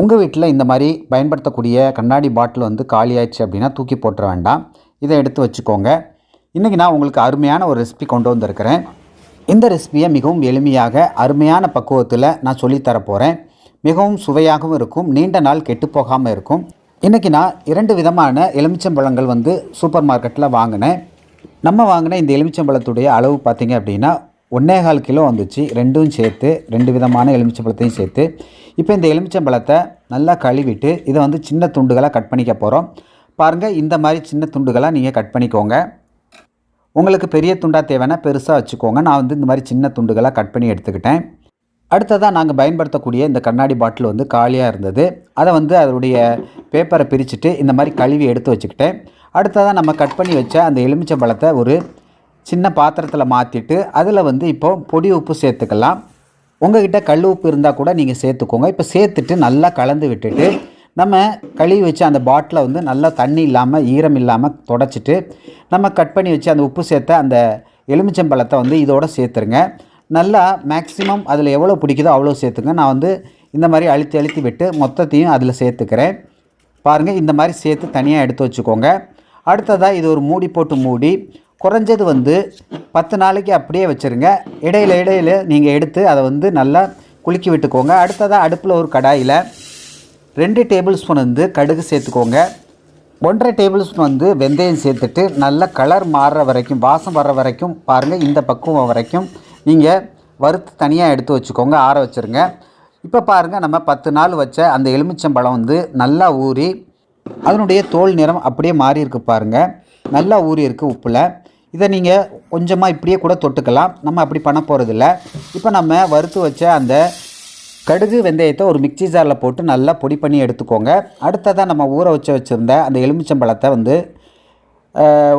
உங்கள் வீட்டில் இந்த மாதிரி பயன்படுத்தக்கூடிய கண்ணாடி பாட்டில் வந்து காலியாயிடுச்சு அப்படின்னா தூக்கி போட்டுற வேண்டாம். இதை எடுத்து வச்சுக்கோங்க. இன்றைக்கி நான் உங்களுக்கு அருமையான ஒரு ரெசிபி கொண்டு வந்திருக்கிறேன். இந்த ரெசிபியை மிகவும் எளிமையாக அருமையான பக்குவத்தில் நான் சொல்லித்தரப்போகிறேன் மிகவும் சுவையாகவும் இருக்கும் நீண்ட நாள் கெட்டு போகாமல் இருக்கும். இன்றைக்கி நான் இரண்டு விதமான எலுமிச்சம்பழங்கள் வந்து சூப்பர் மார்க்கெட்டில் வாங்கினேன். நம்ம வாங்கின இந்த எலுமிச்சம்பழத்துடைய அளவு பார்த்தீங்க அப்படின்னா ஒன்றேகால் கிலோ வந்துச்சு. ரெண்டும் சேர்த்து ரெண்டு விதமான எலுமிச்சம்பழத்தையும் சேர்த்து. இப்போ இந்த எலுமிச்சம்பழத்தை நல்லா கழுவிட்டு இதை வந்து சின்ன துண்டுகளாக கட் பண்ணிக்க போகிறோம் பாருங்கள் இந்த மாதிரி சின்ன துண்டுகளாக நீங்கள் கட் பண்ணிக்கோங்க. உங்களுக்கு பெரிய துண்டாக தேவைன்னா பெருசாக வச்சுக்கோங்க. நான் வந்து இந்த மாதிரி சின்ன துண்டுகளாக கட் பண்ணி எடுத்துக்கிட்டேன். அடுத்ததாக நாங்கள் பயன்படுத்தக்கூடிய இந்த கண்ணாடி பாட்டில் வந்து காலியாக இருந்தது. அதை வந்து அதனுடைய பேப்பரை பிரிச்சுட்டு இந்த மாதிரி கழுவி எடுத்து வச்சுக்கிட்டேன். அடுத்ததாக நம்ம கட் பண்ணி வச்ச அந்த எலுமிச்சை பழத்தை ஒரு சின்ன பாத்திரத்தில் மாற்றிட்டு அதில் வந்து இப்போ பொடி உப்பு சேர்த்துக்கலாம். உங்ககிட்ட கல் உப்பு இருந்தால் கூட நீங்கள் சேர்த்துக்கோங்க. இப்போ சேர்த்துட்டு நல்லா கலந்து விட்டுட்டு நம்ம கழுவி வச்சு அந்த பாட்டிலை வந்து நல்லா தண்ணி இல்லாமல் ஈரம் இல்லாமல் தொடச்சிட்டு நம்ம கட் பண்ணி வச்சு அந்த உப்பு சேர்த்த அந்த எலுமிச்சம்பழத்தை வந்து இதோடு சேர்த்துருங்க. நல்லா மேக்ஸிமம் அதில் எவ்வளோ பிடிக்குதோ அவ்வளோ சேர்த்துங்க. நான் வந்து இந்த மாதிரி அழுத்தி அழுத்தி விட்டு மொத்தத்தையும் அதில் சேர்த்துக்கிறேன். பாருங்கள் இந்த மாதிரி சேர்த்து தனியாக எடுத்து வச்சுக்கோங்க. அடுத்ததாக இது ஒரு மூடி போட்டு மூடி குறைஞ்சது வந்து பத்து நாளைக்கு அப்படியே வச்சுருங்க. இடையில இடையில் நீங்கள் எடுத்து அதை வந்து நல்லா குலுக்கி விட்டுக்கோங்க. அடுத்ததாக அடுப்பில் ஒரு கடாயில் ரெண்டு டேபிள் ஸ்பூன் வந்து கடுகு சேர்த்துக்கோங்க. ஒன்றரை டேபிள் ஸ்பூன் வந்து வெந்தயம் சேர்த்துட்டு நல்லா கலர் மாறுற வரைக்கும் வாசம் வர்ற வரைக்கும் பாருங்கள் இந்த பக்குவம் வரைக்கும் நீங்கள் வறுத்து தனியாக எடுத்து வச்சுக்கோங்க ஆற வச்சுருங்க. இப்போ பாருங்கள் நம்ம பத்து நாள் வச்ச அந்த எலுமிச்சம்பழம் வந்து நல்லா ஊறி அதனுடைய தோல் நிறம் அப்படியே மாறி இருக்கு பாருங்கள் நல்லா ஊறி இருக்குது உப்பில். இதை நீங்கள் கொஞ்சமாக இப்படியே கூட தொட்டுக்கலாம். நம்ம அப்படி பண்ண போகிறதில்ல இப்போ நம்ம வறுத்து வச்ச அந்த கடுகு வெந்தயத்தை ஒரு மிக்சி ஜாரில் போட்டு நல்லா பொடி பண்ணி எடுத்துக்கோங்க. அடுத்ததாக நம்ம ஊற வச்சு வச்சுருந்த அந்த எலுமிச்சம்பழத்தை வந்து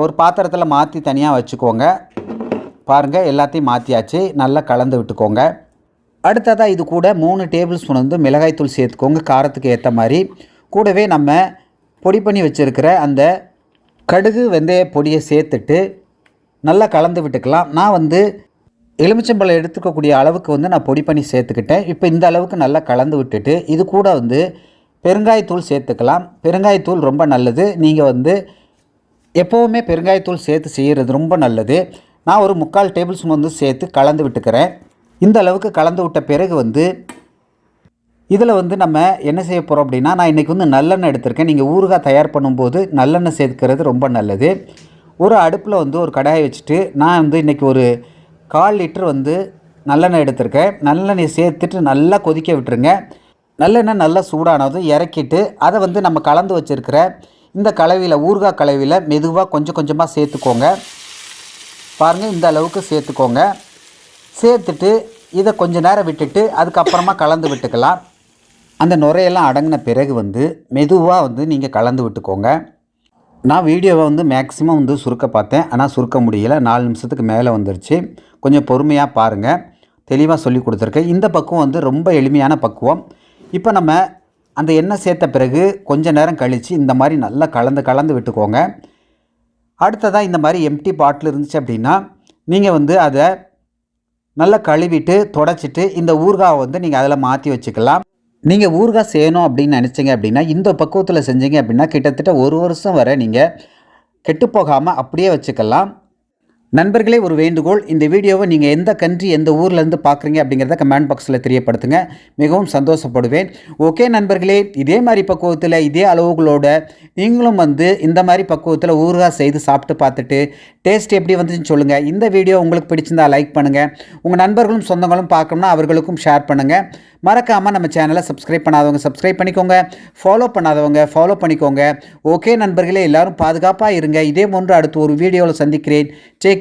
ஒரு பாத்திரத்தில் மாற்றி தனியாக வச்சுக்கோங்க. பாருங்கள் எல்லாத்தையும் மாற்றியாச்சு நல்லா கலந்து விட்டுக்கோங்க. அடுத்ததாக இது கூட மூணு டேபிள் ஸ்பூன் வந்து மிளகாய்த்தூள் சேர்த்துக்கோங்க. காரத்துக்கு ஏற்ற மாதிரி. கூடவே நம்ம பொடி பண்ணி வச்சுருக்கிற அந்த கடுகு வெந்தய பொடியை சேர்த்துட்டு நல்லா கலந்து விட்டுக்கலாம். நான் வந்து எலுமிச்சம்பழம் எடுத்துக்கக்கூடிய அளவுக்கு வந்து நான் பொடி பண்ணி சேர்த்துக்கிட்டேன். இப்போ இந்த அளவுக்கு நல்லா கலந்து விட்டுட்டு இது கூட வந்து பெருங்காயத்தூள் சேர்த்துக்கலாம். பெருங்காயத்தூள் ரொம்ப நல்லது. நீங்கள் வந்து எப்போவுமே பெருங்காயத்தூள் சேர்த்து செய்கிறது ரொம்ப நல்லது. நான் ஒரு முக்கால் டேபிள் ஸ்பூன் வந்து சேர்த்து கலந்து விட்டுக்கிறேன். இந்த அளவுக்கு கலந்து விட்ட பிறகு வந்து இதில் வந்து நம்ம என்ன செய்ய போகிறோம் அப்படின்னா நான் இன்றைக்கி வந்து நல்லெண்ணெய் எடுத்திருக்கேன். நீங்கள் ஊறுகாய் தயார் பண்ணும்போது நல்லெண்ணெய் சேர்த்துக்கிறது ரொம்ப நல்லது. ஒரு அடுப்பில் வந்து ஒரு கடாயை வச்சுட்டு நான் வந்து இன்றைக்கி ஒரு கால் லிட்டர் வந்து நல்லெண்ணெய் எடுத்திருக்கேன். நல்லெண்ணெய் சேர்த்துட்டு நல்லா கொதிக்க விட்டுருங்க. நல்லெண்ணெய் நல்லா சூடானதும் இறக்கிட்டு அதை வந்து நம்ம கலந்து வச்சுருக்கிற இந்த கலவையில் ஊறுகாய் கலவையில் மெதுவாக கொஞ்சம் கொஞ்சமாக சேர்த்துக்கோங்க. பாருங்கள் இந்த அளவுக்கு சேர்த்துக்கோங்க. சேர்த்துட்டு இதை கொஞ்ச நேரம் விட்டுட்டு அதுக்கப்புறமா கலந்து விட்டுக்கலாம். அந்த நுரையெல்லாம் அடங்கின பிறகு வந்து மெதுவாக வந்து நீங்கள் கலந்து விட்டுக்கோங்க. நான் வீடியோவை வந்து மேக்ஸிமம் வந்து சுருக்க பார்த்தேன். ஆனால் சுருக்க முடியல. நாலு நிமிஷத்துக்கு மேலே வந்துருச்சு. கொஞ்சம் பொறுமையாக பாருங்கள் தெளிவாக சொல்லி கொடுத்துருக்கேன். இந்த பக்குவம் வந்து ரொம்ப எளிமையான பக்குவம். இப்போ நம்ம அந்த எண்ணெய் சேர்த்த பிறகு கொஞ்ச நேரம் கழித்து இந்த மாதிரி நல்லா கலந்து கலந்து விட்டுக்கோங்க. அடுத்ததாக இந்த மாதிரி எம்டி பாட்டில் இருந்துச்சு அப்படின்னா நீங்கள் வந்து அதை நல்லா கழுவிட்டு தொடச்சிட்டு இந்த ஊறுகாவை வந்து நீங்கள் அதில் மாற்றி வச்சுக்கலாம். நீங்கள் ஊறுகாய் செய்யணும் அப்படின்னு நினச்சிங்க அப்படின்னா இந்த பக்குவத்தில் செஞ்சீங்க அப்படின்னா கிட்டத்தட்ட ஒரு வருஷம் வரை நீங்கள் கெட்டு போகாமல் அப்படியே வச்சுக்கலாம். நண்பர்களே ஒரு வேண்டுகோள். இந்த வீடியோவை நீங்கள் எந்த கண்ட்ரி எந்த ஊர்லேருந்து பார்க்குறீங்க அப்படிங்கிறத கமெண்ட் பாக்ஸில் தெரியப்படுத்துங்க. மிகவும் சந்தோஷப்படுவேன். ஓகே நண்பர்களே இதே மாதிரி பக்குவத்தில் இதே அளவுகளோட நீங்களும் வந்து இந்த மாதிரி பக்குவத்தில் ஊறுகாய் செய்து சாப்பிட்டு பார்த்துட்டு டேஸ்ட் எப்படி வந்துச்சுன்னு சொல்லுங்கள் இந்த வீடியோ உங்களுக்கு பிடிச்சிருந்தா லைக் பண்ணுங்கள் உங்கள் நண்பர்களும் சொந்தங்களும் பார்க்கணும்னா அவர்களுக்கும் ஷேர் பண்ணுங்கள் மறக்காமல் நம்ம சேனலை சப்ஸ்கிரைப் பண்ணாதவங்க சப்ஸ்கிரைப் பண்ணிக்கோங்க. ஃபாலோ பண்ணாதவங்க ஃபாலோ பண்ணிக்கோங்க. ஓகே நண்பர்களே எல்லாரும் பாதுகாப்பாக இருங்க. இதே போன்று அடுத்து ஒரு வீடியோவில் சந்திக்கிறேன். Take